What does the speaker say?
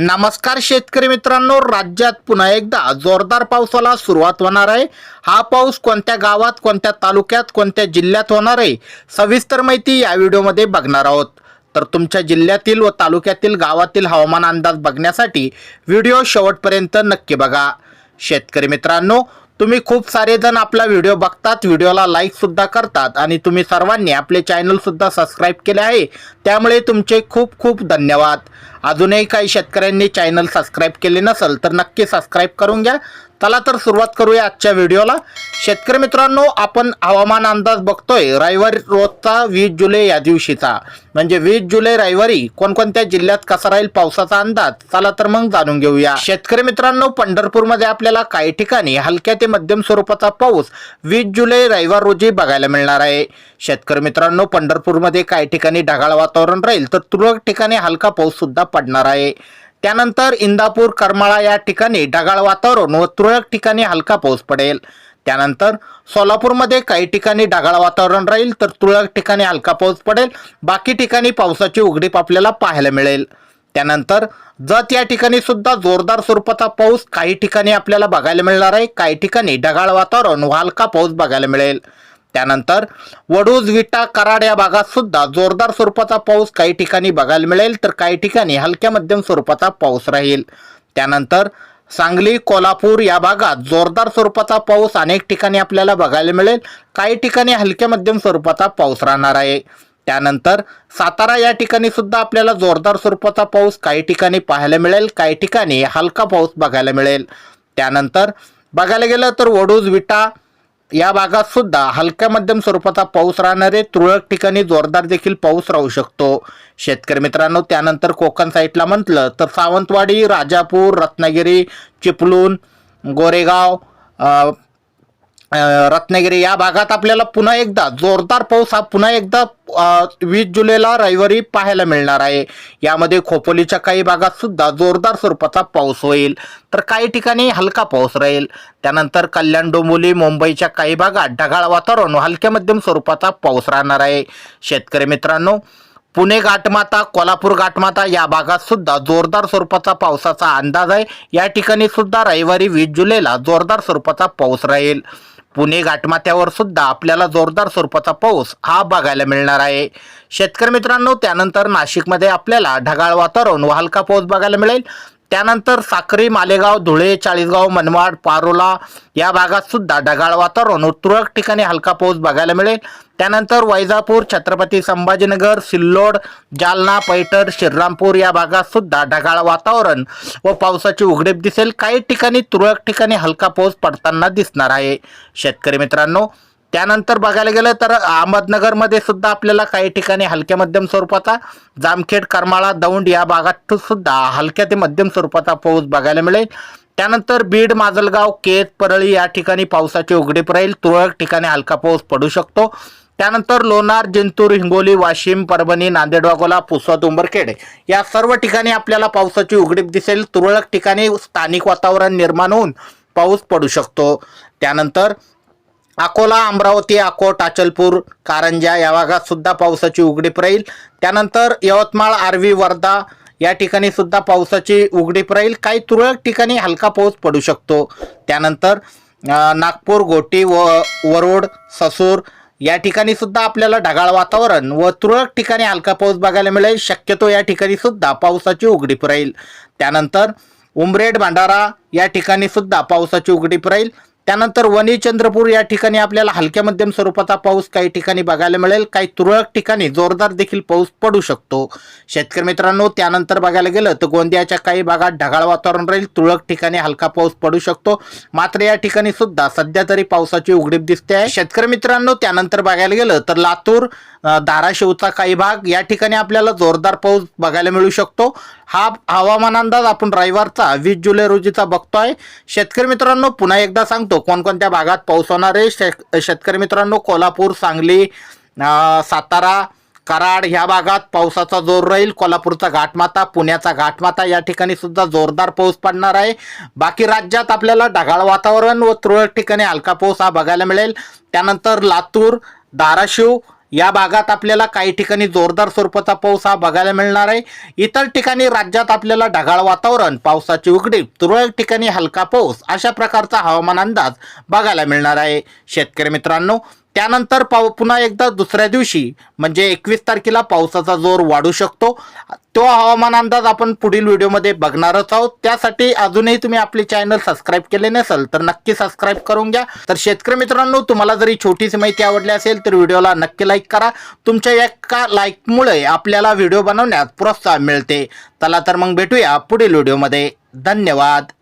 नमस्कार शेतकरी मित्रांनो राज्यात पुन्हा एकदा जोरदार पावसाला सुरुवात होणार आहे. हा पाऊस कोणत्या गावात कोणत्या तालुक्यात कोणत्या जिल्ह्यात होणार आहे सविस्तर माहिती या व्हिडिओमध्ये बघणार आहोत. तर तुमच्या जिल्ह्यातील व तालुक्यातील गावातील हवामान अंदाज बघण्यासाठी व्हिडिओ शेवटपर्यंत नक्की बघा. शेतकरी मित्रांनो तुम्ही खूप सारे जण आपला व्हिडिओ बघतात व्हिडिओला लाईक सुद्धा करतात आणि तुम्ही सर्वांनी आपले चॅनल सुद्धा सबस्क्राईब केले आहे. त्यामुळे तुमचे खूप खूप धन्यवाद. अजूनही काही शेतकऱ्यांनी चॅनल सबस्क्राईब केले नसेल तर नक्की सबस्क्राईब करून घ्या. चला तर सुरुवात करूया आजच्या व्हिडिओला. शेतकरी मित्रांनो आपण हवामान अंदाज बघतोय रविवारी रोजचा वीस जुलै या दिवशीचा. म्हणजे वीस जुलै रविवारी कोणकोणत्या जिल्ह्यात कसा राहील पावसाचा अंदाज? चला तर मग जाणून घेऊया. शेतकरी मित्रांनो पंढरपूरमध्ये आपल्याला काही ठिकाणी हलक्या ते मध्यम स्वरूपाचा पाऊस वीस जुलै रविवार रोजी बघायला मिळणार आहे. शेतकरी मित्रांनो पंढरपूरमध्ये काही ठिकाणी ढगाळ वातावरण राहील तर तुरळक ठिकाणी हलका पाऊस सुद्धा पडणार आहे. त्यानंतर इंदापूर करमाळा या ठिकाणी ढगाळ वातावरण व तुरळक ठिकाणी हलका पाऊस पडेल. त्यानंतर सोलापूरमध्ये काही ठिकाणी ढगाळ वातावरण राहील तर तुरळक ठिकाणी हलका पाऊस पडेल. बाकी ठिकाणी पावसाची उघडीप आपल्याला पाहायला मिळेल. त्यानंतर जत या ठिकाणी सुद्धा जोरदार स्वरूपाचा पाऊस काही ठिकाणी आपल्याला बघायला मिळणार आहे. काही ठिकाणी ढगाळ वातावरण व हलका पाऊस बघायला मिळेल. त्यानंतर वडूज विटा कराड या भागात सुद्धा जोरदार स्वरूपाचा पाऊस काही ठिकाणी बघायला मिळेल तर काही ठिकाणी हलक्या मध्यम स्वरूपाचा पाऊस राहील. त्यानंतर सांगली कोल्हापूर या भागात जोरदार स्वरूपाचा पाऊस अनेक ठिकाणी आपल्याला बघायला मिळेल काही ठिकाणी हलक्या मध्यम स्वरूपाचा पाऊस राहणार आहे. त्यानंतर सातारा या ठिकाणी सुद्धा आपल्याला जोरदार स्वरूपाचा पाऊस काही ठिकाणी पाहायला मिळेल काही ठिकाणी हलका पाऊस बघायला मिळेल. त्यानंतर बघायला गेलं तर वडूज विटा या भागात सुद्धा हलक्या मध्यम स्वरूपाचा पाऊस राहणारे तुरळक ठिकाणी जोरदार देखील पाऊस राहू शकतो. शेतकरी मित्रांनो त्यानंतर कोकण साईडला म्हटलं तर सावंतवाडी राजापूर रत्नागिरी चिपळूण गोरेगाव रत्नागिरी या भागात आपल्याला पुन्हा एकदा जोरदार पाऊस हा पुन्हा एकदा वीस जुलैला रविवारी पाहायला मिळणार आहे. यामध्ये खोपोलीच्या काही भागात सुद्धा जोरदार स्वरूपाचा पाऊस होईल. तर काही ठिकाणी हलका पाऊस राहील. त्यानंतर कल्याण डोंबोली मुंबईच्या काही भागात ढगाळ वातावरण हलक्या मध्यम स्वरूपाचा पाऊस राहणार आहे. शेतकरी मित्रांनो पुणे घाटमाता कोल्हापूर घाटमाता या भागात सुद्धा जोरदार स्वरूपाचा पावसाचा अंदाज आहे. या ठिकाणी सुद्धा रविवारी वीस जुलैला जोरदार स्वरूपाचा पाऊस राहील. पुणे घाटमाथ्यावर सुद्धा आपल्याला जोरदार स्वरूपाचा पाऊस हा बघायला मिळणार आहे. शेतकरी मित्रांनो त्यानंतर नाशिकमध्ये आपल्याला ढगाळ वातावरण व हलका पाऊस बघायला मिळेल. त्यानंतर साक्री मालेगाव धुळे चाळीसगाव मनमाड पारोला या भागात सुद्धा ढगाळ वातावरण. व तुरळक ठिकाणी हलका पाऊस बघायला मिळेल. त्यानंतर वैजापूर छत्रपती संभाजीनगर सिल्लोड जालना पैठण श्रीरामपूर या भागात सुद्धा ढगाळ वातावरण व पावसाची उघडीप दिसेल. काही ठिकाणी तुरळक ठिकाणी हलका पाऊस पडताना दिसणार आहे. शेतकरी मित्रांनो त्यानंतर बघायला गेलं तर अहमदनगरमध्ये सुद्धा आपल्याला काही ठिकाणी हलक्या मध्यम स्वरूपाचा जामखेड करमाळा दौंड या भागात सुद्धा हलक्या ते मध्यम स्वरूपाचा पाऊस बघायला मिळेल. त्यानंतर बीड माजलगाव केत परळी या ठिकाणी पावसाची उघडीप राहील. तुरळक ठिकाणी हलका पाऊस पडू शकतो. त्यानंतर लोणार जिंतूर हिंगोली वाशिम परभणी नांदेड वाघोला पुसद उंबरखेड या सर्व ठिकाणी आपल्याला पावसाची उघडीप दिसेल. तुरळक ठिकाणी स्थानिक वातावरण निर्माण होऊन पाऊस पडू शकतो. त्यानंतर अकोला अमरावती अकोट अचलपूर कारंजा या भागात सुद्धा पावसाची उघडीप राहील. त्यानंतर यवतमाळ आर्वी वर्धा या ठिकाणी सुद्धा पावसाची उघडीप राहील. काही तुरळक ठिकाणी हलका पाऊस पडू शकतो. त्यानंतर नागपूर गोटी व वरोड ससूर या ठिकाणी सुद्धा आपल्याला ढगाळ वातावरण व तुरळक ठिकाणी हलका पाऊस बघायला मिळेल. शक्यतो या ठिकाणी सुद्धा पावसाची उघडीप राहील. त्यानंतर उमरेड भांडारा या ठिकाणी सुद्धा पावसाची उघडीप राहील. त्यानंतर वणी चंद्रपूर या ठिकाणी आपल्याला हलक्या मध्यम स्वरूपाचा पाऊस काही ठिकाणी बघायला मिळेल काही तुरळक ठिकाणी जोरदार देखील पाऊस पडू शकतो. शेतकरी मित्रांनो त्यानंतर बघायला गेलं तर गोंदियाच्या काही भागात ढगाळ वातावरण राहील तुरळक ठिकाणी हलका पाऊस पडू शकतो. मात्र या ठिकाणी सुद्धा सध्या तरी पावसाची उघडीप दिसते आहे. शेतकरी मित्रांनो त्यानंतर बघायला गेलं तर लातूर धाराशिवचा काही भाग या ठिकाणी आपल्याला जोरदार पाऊस बघायला मिळू शकतो. हा हवामान अंदाज आपण रविवारचा वीस जुलै रोजीचा बघतोय. शेतकरी मित्रांनो पुन्हा एकदा सांगतो कोणकोणत्या भागात पाऊस होणार आहे? शे शेतकरी मित्रांनो कोल्हापूर सांगली सातारा कराड ह्या भागात पावसाचा जोर राहील. कोल्हापूरचा घाटमाता पुण्याचा घाटमाता या ठिकाणी सुद्धा जोरदार पाऊस पडणार आहे. बाकी राज्यात आपल्याला ढगाळ वातावरण व तुरळक ठिकाणी हलका पाऊस हा बघायला मिळेल. त्यानंतर लातूर धाराशिव या भागात आपल्याला काही ठिकाणी जोरदार स्वरूपाचा पाऊस हा बघायला मिळणार आहे. इतर ठिकाणी राज्यात आपल्याला ढगाळ वातावरण पावसाची उघडी तुरळक ठिकाणी हलका पाऊस अशा प्रकारचा हवामान अंदाज बघायला मिळणार आहे. शेतकरी मित्रांनो त्यानंतर पाव पुन्हा एकदा दुसऱ्या दिवशी म्हणजे एकवीस तारखेला पावसाचा जोर वाढू शकतो. तो हवामान अंदाज आपण पुढील व्हिडिओमध्ये बघणारच आहोत. त्यासाठी अजूनही तुम्ही आपले चॅनल सबस्क्राईब केले नसेल तर नक्की सबस्क्राईब करून घ्या. तर शेतकरी मित्रांनो तुम्हाला जरी छोटीशी माहिती आवडली असेल तर व्हिडिओला नक्की लाईक करा. तुमच्या एका लाईकमुळे आपल्याला व्हिडिओ बनवण्यात प्रोत्साहन मिळते. चला तर मग भेटूया पुढील व्हिडिओमध्ये. धन्यवाद.